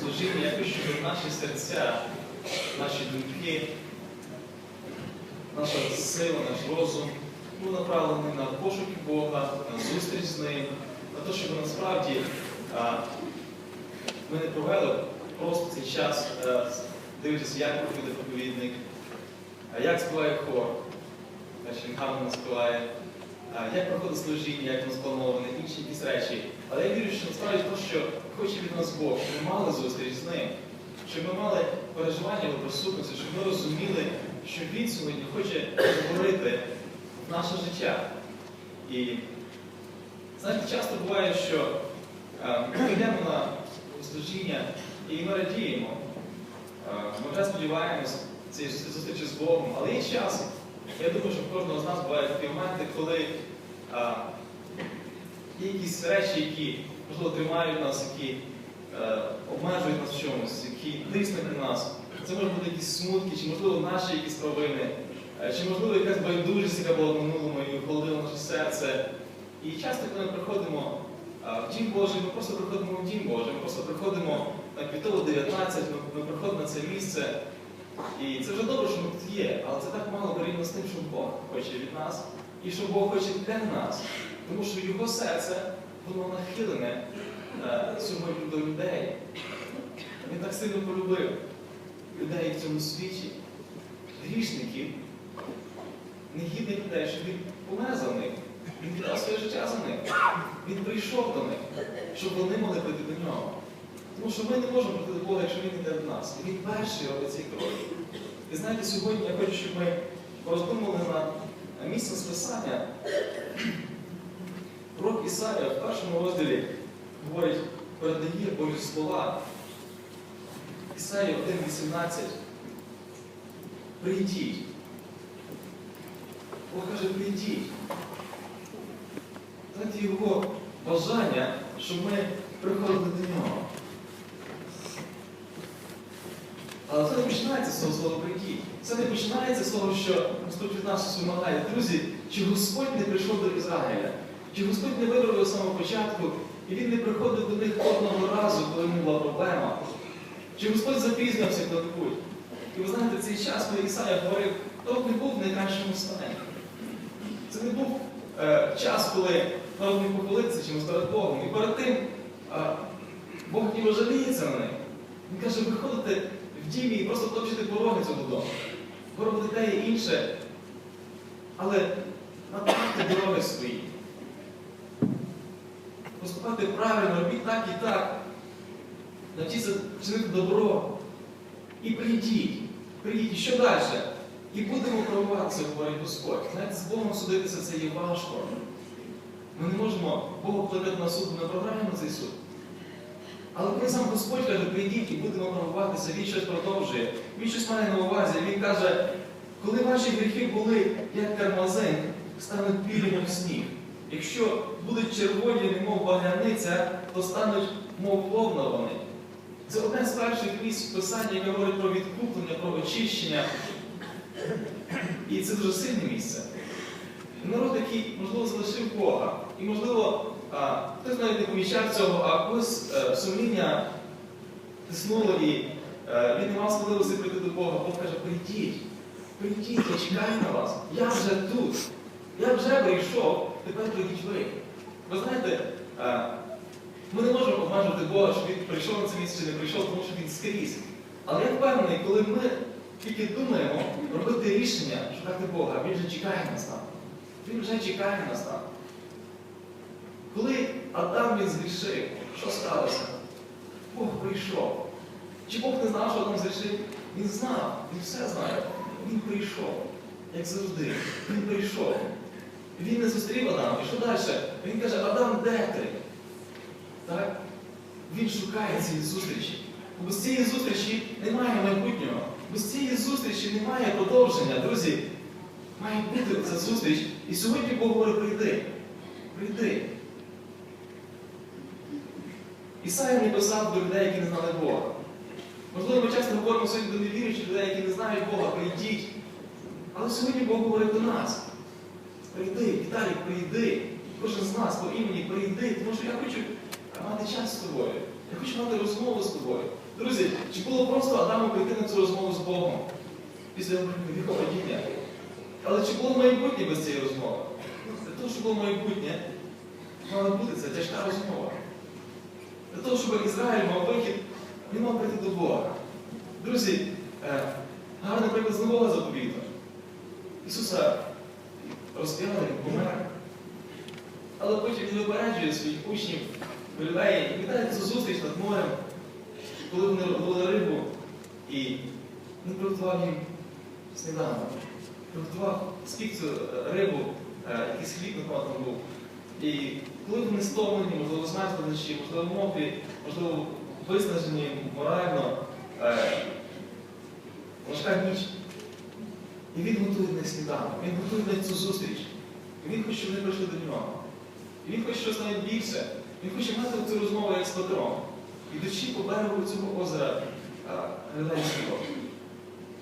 служіння, я хочу, щоб наші серця, наші думки, наша сила, наш розум був направлений на пошуки Бога, на зустріч з ним, на те, щоб насправді ми не провели просто цей час, е, дивлячись, як проходить проповідник, а як співає хор, гарно співає, як проходить служіння, як воно сплановане, інші якісь речі. Але я вірю, що насправді те, що хоче від нас Бог, щоб ми мали зустріч з ним, щоб ми мали переживання його присутності, щоб ми розуміли, що він сьогодні хоче говорити в наше життя. І знаєте, часто буває, що ми йдемо на служіння і ми радіємо. Ми вже сподіваємось цієї зустрічі з Богом, але є час. Я думаю, що в кожного з нас бувають такі моменти, коли а, є якісь речі, які, можливо, тримають нас, які е, обмежують нас в чомусь, які тиснуть на нас. Це може бути якісь смутки, чи, можливо, наші якісь провини, е, чи, можливо, якась байдужість, яка була в минулому і охолодила наше серце. І часто, коли ми приходимо а, в Дім Божий, ми просто приходимо в Дім Божий, ми просто приходимо на Квітово 19, ми, ми приходимо на це місце. І це вже добре, що ми тут є, але це так мало порівняно з тим, що Бог хоче від нас, і що Бог хоче для нас. Тому що його серце, воно нахилене е, сьогодні до людей. Він так сильно полюбив людей в цьому світі, грішників, негідних людей, що він помер за них. Він віддав своє життя за них. Він прийшов до них, щоб вони могли прийти до нього. Тому що ми не можемо прийти до Бога, якщо він йде до нас. І він перший робить цей крок. І знаєте, сьогодні я хочу, щоб ми пороздумали на місце списання. Пророк Ісая в першому розділі говорить, передає Божі слова. Ісая 1,18. Прийдіть. Бог каже, прийдіть. Знаєте, його бажання, щоб ми приходили до нього. Але це не починається з того слова прийдіть. Це не починається з того, що Господь від нас вимагає. Друзі, чи Господь не прийшов до Ізраїля? Чи Господь не його з самого початку, і він не приходив до них одного разу, коли них була проблема? Чи Господь запізнився коли-небудь? І ви знаєте, цей час, коли Ісая говорив, то не був в найкращому стані. Це не був е, час, коли народ міг похвалитися чимось перед Богом. І перед тим е, Бог ніби жаліється на них. Він каже, ви ходите в дімі і просто топчете пороги цього дому. Робите те і інше. Але направте дороги свої. Поступайте правильно, робіть так і так. Навчіться чинити добро. І прийдіть. Прийдіть. Що далі? І будемо правуватися, говорить Господь. Знаєте, з Богом судитися це є важко. Ми не можемо Бога кликати на суд, ми програємо цей суд. Але коли сам Господь каже, прийдіть і будемо правуватися, Він щось продовжує. Він щось має на увазі. Він каже, коли ваші гріхи були, як кармазин, стануть білі, мов сніг. Якщо будуть червоні, немов багряниця, то стануть, мов вовна вони. Це одне з перших місць в писання, яке говорить про відкуплення, про очищення. І це дуже сильне місце. Народ, який, можливо, залишив Бога. І, можливо, хтось навіть не помічав цього, а когось е, сумління тиснуло і е, він не мав сміливості прийти до Бога. Бог каже, прийдіть, прийдіть, я чекаю на вас. Я вже тут. Я вже прийшов, тепер прийдіть ви. Ви знаєте, е, ми не можемо обмежувати Бога, що він прийшов на це місце чи не прийшов, тому що він скрізь. Але я впевнений, коли ми тільки думаємо робити рішення, шукати Бога, він вже чекає нас. Він вже чекає нас там. Коли Адам він згрішив, що сталося? Бог прийшов. Чи Бог не знав, що Адам згрішив? Він знав, він все знає. Він прийшов, як завжди. Він прийшов. Він не зустрів Адама. І що далі? Він каже, Адам, де ти? Так? Він шукає цієї зустрічі. Без цієї зустрічі немає майбутнього. Без цієї зустрічі немає продовження. Друзі, має бути ця зустріч. І сьогодні Бог говорить, прийди. Прийди. Ісая не писав до людей, які не знали Бога. Можливо, ми часто говоримо сьогодні до невіруючих людей, які не знають Бога, прийдіть. Але сьогодні Бог говорить до нас. Прийди, Віталій, прийди. Кожен з нас по імені прийди, тому що я хочу мати час з тобою. Я хочу мати розмову з тобою. Друзі, чи було просто Адаму прийти на цю розмову з Богом після гріхопадіння? Але чи було майбутнє без цієї розмови? Для того, щоб було майбутнє, мала бути ця тяжка розмова. Для того, щоб Ізраїль мав вихід, він мав прийти до Бога. Друзі, е, гарний приклад з нового заповіту. Ісуса розп'яли, помер. Але потім він випереджує своїх учнів, людей, і кидає цю зустріч над морем, коли вони ловили рибу, і він приготував їм сніданок. Приготував спік цю е, рибу, е, якийсь хліб на там був. І коли вони стомлені, можливо, змерзли вночі, можливо, мокрі, можливо, виснажені морально, е, важка ніч. І він готує на сніданок, він готує на цю зустріч. І він хоче, щоб вони прийшли до нього. І він хоче щось навіть більше. Він хоче мати цю розмову як з Петром. Ідучи по берегу цього озера а, Галилейського.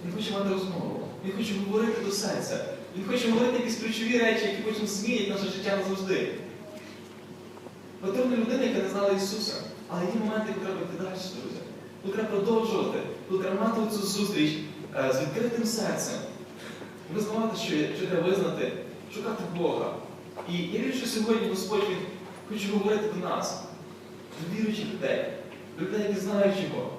Він хоче мати розмову. Він хоче говорити до серця. Він хоче говорити якісь ключові речі, які потім змінять наше життя назавжди. Петро не людина, яка не знала Ісуса. Але є моменти, коли треба йти далі, друзі. Тут треба продовжувати, тут треба мати цю зустріч е, з відкритим серцем. Визнавати, що, що треба визнати, шукати Бога. І я вірю, що сьогодні Господь хоче говорити до нас, до віруючих людей, до людей, які знають його.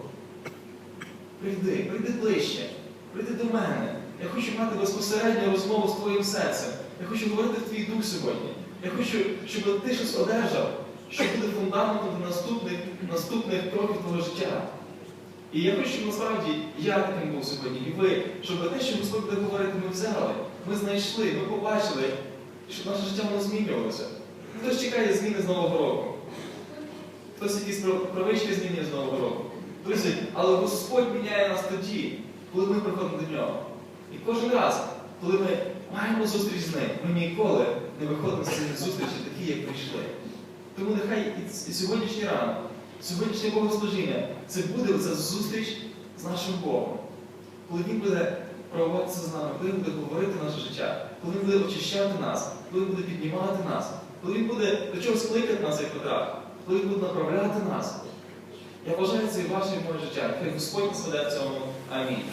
Прийди, прийди ближче, прийди до мене. Я хочу мати безпосередню розмову з твоїм серцем. Я хочу говорити в твій дух сьогодні. Я хочу, щоб ти щось одержав, що буде фундаментом до наступних, наступних кроків твого життя. І я хочу, щоб насправді я таким був сьогодні, і ви, щоб те, що Господь буде говорити, ми взяли, ми знайшли, ми побачили, щоб наше життя воно змінювалося. Хтось чекає зміни з Нового року. Хтось якісь привички змінює з Нового року. Друзі, але Господь міняє нас тоді, коли ми приходимо до нього. І кожен раз, коли ми маємо зустріч з ним, ми ніколи не виходимо з цієї зустрічі такі, як прийшли. Тому нехай і, сьогоднішній ранок, сьогоднішнє богослужіння, це буде оця зустріч з нашим Богом. Коли Він буде проводитися з нами, коли Він буде говорити наше життя, коли Він буде очищати нас, коли Він буде піднімати нас, коли Він буде до чогось кликати нас, як Петра, коли Він буде направляти нас. Я вважаю це і ваше і моє життя. Хай Господь нас веде в цьому. Амінь.